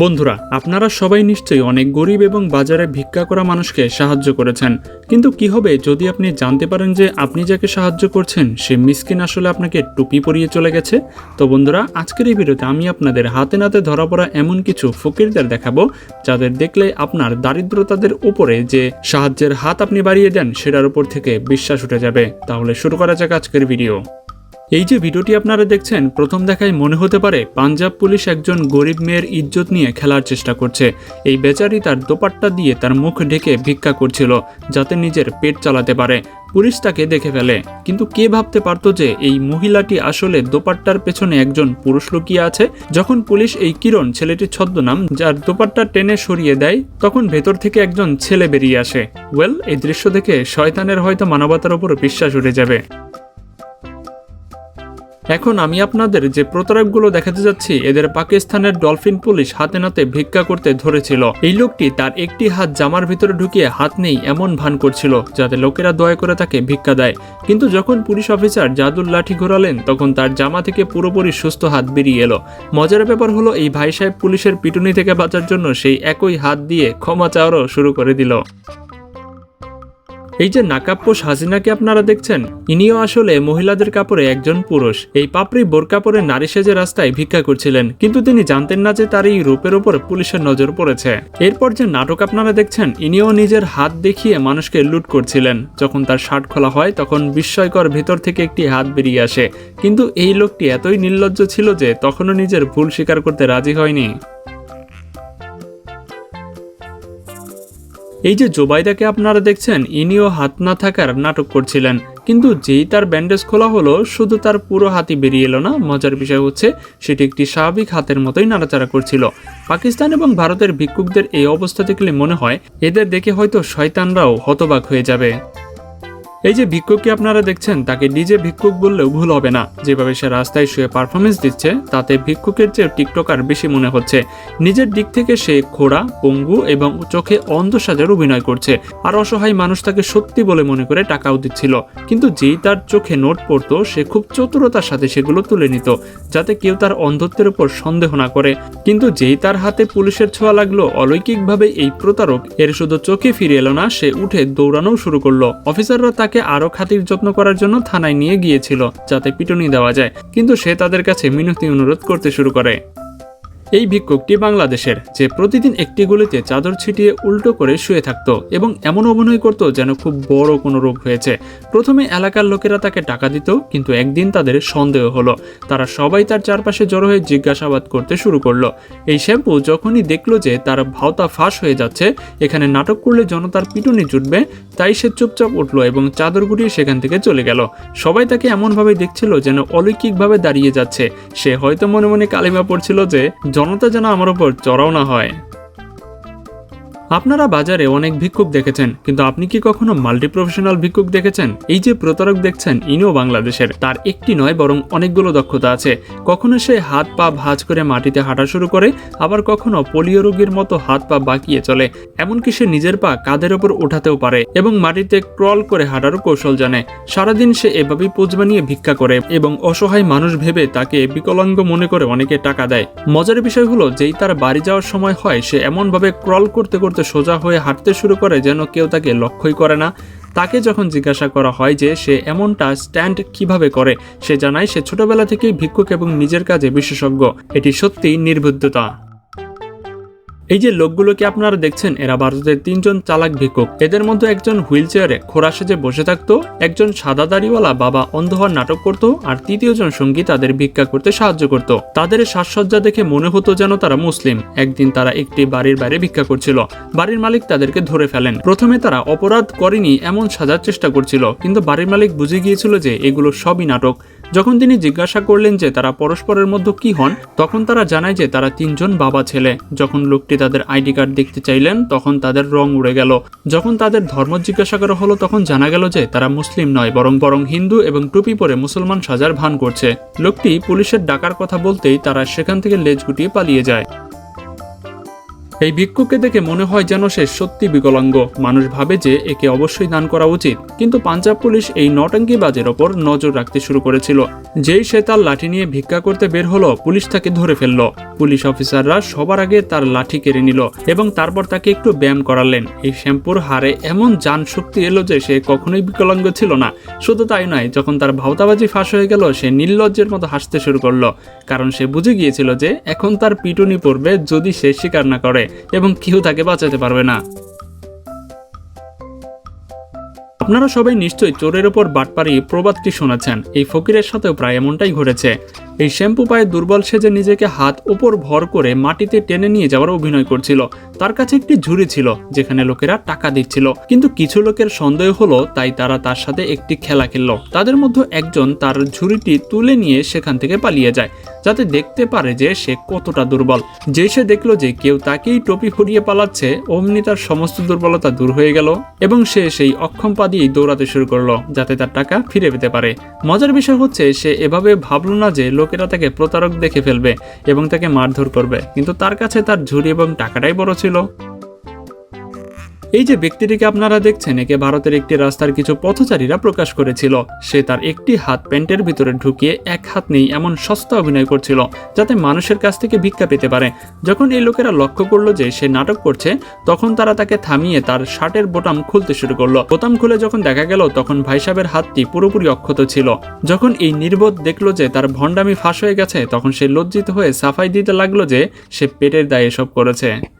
বন্ধুরা, আপনারা সবাই নিশ্চয়ই অনেক গরিব এবং বাজারে ভিক্ষা করা মানুষকে সাহায্য করেছেন। কিন্তু কি হবে যদি আপনি জানতে পারেন যে আপনি যাকে সাহায্য করছেন, সে মিসকিন আসলে আপনাকে টুপি পরিয়ে চলে গেছে? তো বন্ধুরা, আজকের এই ভিডিওতে আমি আপনাদের হাতে নাতে ধরা পড়া এমন কিছু ফকিরদের দেখাবো, যাদের দেখলে আপনার দারিদ্রতাদের উপরে যে সাহায্যের হাত আপনি বাড়িয়ে দেন, সেটার উপর থেকে বিশ্বাস উঠে যাবে। তাহলে শুরু করা যাক আজকের ভিডিও। এই যে ভিডিওটি আপনারা দেখছেন, প্রথম দেখায় মনে হতে পারে পাঞ্জাব পুলিশ একজন গরিব মেয়ের ইজ্জত নিয়ে খেলার চেষ্টা করছে। এই বেচারি তার দোপাট্টা দিয়ে তার মুখ ঢেকে ভিক্ষা করছিল, যাতে নিজের পেট চালাতে পারে। পুলিশ তাকে দেখে ফেলে। কিন্তু কে ভাবতে পারতো যে এই মহিলাটি আসলে দোপাট্টার পেছনে একজন পুরুষ লুকিয়ে আছে? যখন পুলিশ এই কিরণ ছেলেটির ছদ্মনাম, যার দোপাট্টা টেনে সরিয়ে দেয়, তখন ভেতর থেকে একজন ছেলে বেরিয়ে আসে। ওয়েল, এই দৃশ্য দেখে শয়তানের হয়তো মানবতার উপর বিশ্বাস উঠে যাবে। এখন আমি আপনাদের যে প্রতারকগুলো দেখাতে যাচ্ছি, এদের পাকিস্তানের ডলফিন পুলিশ হাতে নাতে ভিক্ষা করতে ধরেছিল। এই লোকটি তার একটি হাত জামার ভিতরে ঢুকিয়ে হাত নেই এমন ভান করছিল, যাতে লোকেরা দয়া করে তাকে ভিক্ষা দেয়। কিন্তু যখন পুলিশ অফিসার জাদুর লাঠি ঘোরালেন, তখন তার জামা থেকে পুরোপুরি সুস্থ হাত বেরিয়ে এলো। মজার ব্যাপার হলো, এই ভাই সাহেব পুলিশের পিটুনি থেকে বাঁচার জন্য সেই একই হাত দিয়ে ক্ষমা চাওয়ারও শুরু করে দিল। এই যে নাকাপ্পোস হাসিনাকে আপনারা দেখছেন, ইনিও আসলে মহিলাদের কাপড়ে একজন পুরুষ। এই পাপড়ি বোরকা পরে নারী সেজে রাস্তায় ভিক্ষা করছিলেন, কিন্তু তিনি জানতেন না যে তার এই রূপের উপর পুলিশের নজর পড়েছে। এরপর যে নাটক আপনারা দেখছেন, ইনিও নিজের হাত দেখিয়ে মানুষকে লুট করছিলেন। যখন তার শার্ট খোলা হয়, তখন বিস্ময়কর ভেতর থেকে একটি হাত বেরিয়ে আসে। কিন্তু এই লোকটি এতই নির্লজ্জ ছিল যে তখনও নিজের ভুল স্বীকার করতে রাজি হয়নি। এই যে জোবাইদাকে আপনারা দেখছেন, ইনিও হাত না থাকার নাটক করছিলেন। কিন্তু যেই তার ব্যান্ডেজ খোলা হলো, শুধু তার পুরো হাতি বেরিয়ে এলো না। মজার বিষয় হচ্ছে, সেটি একটি স্বাভাবিক হাতের মতোই নাড়াচাড়া করছিল। পাকিস্তান এবং ভারতের ভিক্ষুকদের এই অবস্থা দেখলে মনে হয়, এদের দেখে হয়তো শয়তানরাও হতবাক হয়ে যাবে। এই যে ভিক্ষুককে আপনারা দেখছেন, তাকে নিজে ভিক্ষুক বললেও ভুল হবে না। যেভাবে সে রাস্তায় শুয়ে পারফরমেন্স দিচ্ছে, তাতে ভিক্ষুকের চেয়ে টিকটকার বেশি মনে হচ্ছে। নিজের দিক থেকে সে খোড়া পঙ্গু এবং চোখে অন্ধ সাজার অভিনয় করছে। আর অসহায় মানুষ তাকে সত্যি বলে মনে করে টাকাও দিচ্ছিল। কিন্তু যেই তার চোখে নোট পড়তো, সে খুব চতুরতার সাথে সেগুলো তুলে নিত, যাতে কেউ তার অন্ধত্বের উপর সন্দেহ না করে। কিন্তু যেই তার হাতে পুলিশের ছোঁয়া লাগল, অলৌকিকভাবে এই প্রতারক, এর শুধু চোখে ফিরে এলো না, সে উঠে দৌড়ানোও শুরু করল। অফিসাররা তাকে আরও খাতির যত্ন করার জন্য থানায় নিয়ে গিয়েছিল, যাতে পিটুনি দেওয়া যায়। কিন্তু সে তাদের কাছে মিনতি অনুরোধ করতে শুরু করে। এই ভিক্ষুকটি বাংলাদেশের যে প্রতিদিন একটি গুলিতে চাদর ছিটিয়ে উল্টো করে শুয়ে থাকত এবং এমন অভিনয় করত যেন খুব বড় কোনো রোগ হয়েছে। প্রথমে এলাকার লোকেরা তাকে টাকা দিত, কিন্তু একদিন তাদের সন্দেহ হলো। তারা সবাই তার চারপাশে জড়ো হয়ে জিজ্ঞাসাবাদ করতে শুরু করল। এই শ্যাম্পু যখনই দেখল যে তার ভাওতা ফাঁস হয়ে যাচ্ছে, এখানে নাটক করলে জনতার পিটুনি জুটবে, তাই সে চুপচাপ উঠল এবং চাদর গুটিয়ে সেখান থেকে চলে গেল। সবাই তাকে এমনভাবে দেখছিল যেন অলৌকিকভাবে দাঁড়িয়ে যাচ্ছে। সে হয়তো মনে মনে কালিমা পড়ছিল যে জনতা যেন আমার উপর চড়াও না হয়। আপনারা বাজারে অনেক ভিক্ষুক দেখেছেন, কিন্তু আপনি কি কখনো মাল্টি প্রফেশনাল ভিক্ষুক দেখেছেন? এই যে প্রতারক দেখছেন, ইনিও বাংলাদেশের। তার একটি নয়, বরং অনেকগুলো দক্ষতা আছে। কখনো সে হাত পা ভাঁজ করে মাটিতে হাঁটা শুরু করে, আবার কখনো পোলিও রোগীর মতো হাত পা বাঁকিয়ে চলে। এমনকি সে নিজের পা কাঁধের ওপর ওঠাতেও পারে এবং মাটিতে ক্রল করে হাঁটারও কৌশল জানে। সারাদিন সে এভাবেই পোজ বানিয়ে ভিক্ষা করে এবং অসহায় মানুষ ভেবে তাকে বিকলাঙ্গ মনে করে অনেকে টাকা দেয়। মজার বিষয় হলো, যেই তার বাড়ি যাওয়ার সময় হয়, সে এমনভাবে ক্রল করতে করতে সোজা হয়ে হাঁটতে শুরু করে যেন কেউ তাকে লক্ষ্যই করে না। তাকে যখন জিজ্ঞাসা করা হয় যে সে এমনটা স্ট্যান্ড কীভাবে করে, সে জানায় সে ছোটবেলা থেকেই ভিক্ষুক এবং নিজের কাজে বিশেষজ্ঞ। এটি সত্যিই নির্বুদ্ধতা। এই যে লোকগুলোকে আপনারা দেখছেন? এরা ভারতের তিনজন চালাক ভিক্ষুক। এদের মধ্যে একজন হুইল চেয়ারে খোরা সেজে বসে থাকতো, একজন সাদা দাড়িওয়ালা বাবা অন্ধ হওয়ার নাটক করতো, আর তৃতীয়জন সঙ্গী তাদের ভিক্ষা করতে সাহায্য করত। তাদের সাজসজ্জা দেখে মনে হতো যেন তারা মুসলিম। একদিন তারা একটি বাড়ির বাইরে ভিক্ষা করছিল। বাড়ির মালিক তাদেরকে ধরে ফেলেন। প্রথমে তারা অপরাধ করেনি, এমন সাজার চেষ্টা করছিল। কিন্তু বাড়ির মালিক বুঝে গিয়েছিল যে এগুলো সবই নাটক। যখন তিনি জিজ্ঞাসা করলেন যে তারা পরস্পরের মধ্যে কি হন, তখন তারা জানায় যে তারা তিনজন বাবা ছেলে। যখন লোকটি তাদের আইডি কার্ড দেখতে চাইলেন, তখন তাদের রং উড়ে গেল। যখন তাদের ধর্ম জিজ্ঞাসা করা হলো, তখন জানা গেল যে তারা মুসলিম নয়, বরং বরং হিন্দু এবং টুপি পরে মুসলমান সাজার ভান করছে। লোকটি পুলিশের ডাকার কথা বলতেই তারা সেখান থেকে লেজ গুটিয়ে পালিয়ে যায়। এই ভিক্ষুককে দেখে মনে হয় যেন সে সত্যি বিকলাঙ্গ। মানুষ ভাবে যে একে অবশ্যই দান করা উচিত, কিন্তু পাঞ্জাব পুলিশ এই নটঙ্কিবাজের ওপর নজর রাখতে শুরু করেছিল। যেই সে তার লাঠি নিয়ে ভিক্ষা করতে বের হলো, পুলিশ তাকে ধরে ফেলল। পুলিশ অফিসাররা সবার আগে তার লাঠি কেড়ে নিল এবং তারপর তাকে একটু ব্যায়াম করালেন। এই শ্যাম্পুর হারে এমন যান শক্তি এলো যে সে কখনোই বিকলাঙ্গ ছিল না। শুধু তাই নয়, যখন তার ভাওতাবাজি ফাঁস হয়ে গেল, সে নির্লজ্জের মতো হাসতে শুরু করল। কারণ সে বুঝে গিয়েছিল যে এখন তার পিটুনি পড়বে যদি সে স্বীকার না করে। এবং কেউ তাকে বাঁচাতে পারবে না। আপনারা সবাই নিশ্চয়ই চোরের ওপর বাটপারি প্রবাদটি শুনেছেন। এই ফকিরের সাথেও প্রায় এমনটাই ঘটেছে। এই শ্যাম্পু পায়ে দুর্বল সেজে নিজেকে হাত উপর ভর করে মাটিতে টেনে নিয়ে যাওয়ার অভিনয় করছিল। তার কাছে একটি ঝুড়ি ছিল, যেখানে লোকেরা টাকা দিচ্ছিল। কিন্তু কিছু লোকের সন্দেহ হলো, তাই তারা তার সাথে একটি খেলা খেললো। তাদের মধ্যে একজন তার ঝুড়িটি তুলে নিয়ে সেখান থেকে পালিয়ে যায়, যাতে দেখতে পারে যে সে কতটা দুর্বল। যে সে দেখল যে কেউ তাকেই টপি ফুরিয়ে পালাচ্ছে, অমনি তার সমস্ত দুর্বলতা দূর হয়ে গেল এবং সে সেই অক্ষম পা দিয়েই দৌড়াতে শুরু করল, যাতে তার টাকা ফিরে পেতে পারে। মজার বিষয় হচ্ছে, সে এভাবে ভাবলো না যে লোকেরা তাকে প্রতারক দেখে ফেলবে এবং তাকে মারধর করবে। কিন্তু তার কাছে তার ঝুড়ি এবং টাকাটাই বড় ছিল। এই যে ব্যক্তিটিকে আপনারা দেখছেন, একে ভারতের একটি রাস্তার কিছু পথচারীরা প্রকাশ করেছিল। সে তার একটি হাত প্যান্টের ভিতরে ঢুকিয়ে এক হাত নেই এমন সস্তা অভিনয় করছিল, যাতে মানুষের কাছ থেকে ভিক্ষা পেতে পারে। যখন এই লোকেরা লক্ষ্য করল যে সে নাটক করছে, তখন তারা তাকে থামিয়ে তার শার্টের বোতাম খুলতে শুরু করল। বোতাম খুলে যখন দেখা গেল, তখন ভাই সাহেবের হাতটি পুরোপুরি অক্ষত ছিল। যখন এই নির্বোধ দেখল যে তার ভণ্ডামি ফাঁস হয়ে গেছে, তখন সে লজ্জিত হয়ে সাফাই দিতে লাগল যে সে পেটের দায়ে এসব করেছে।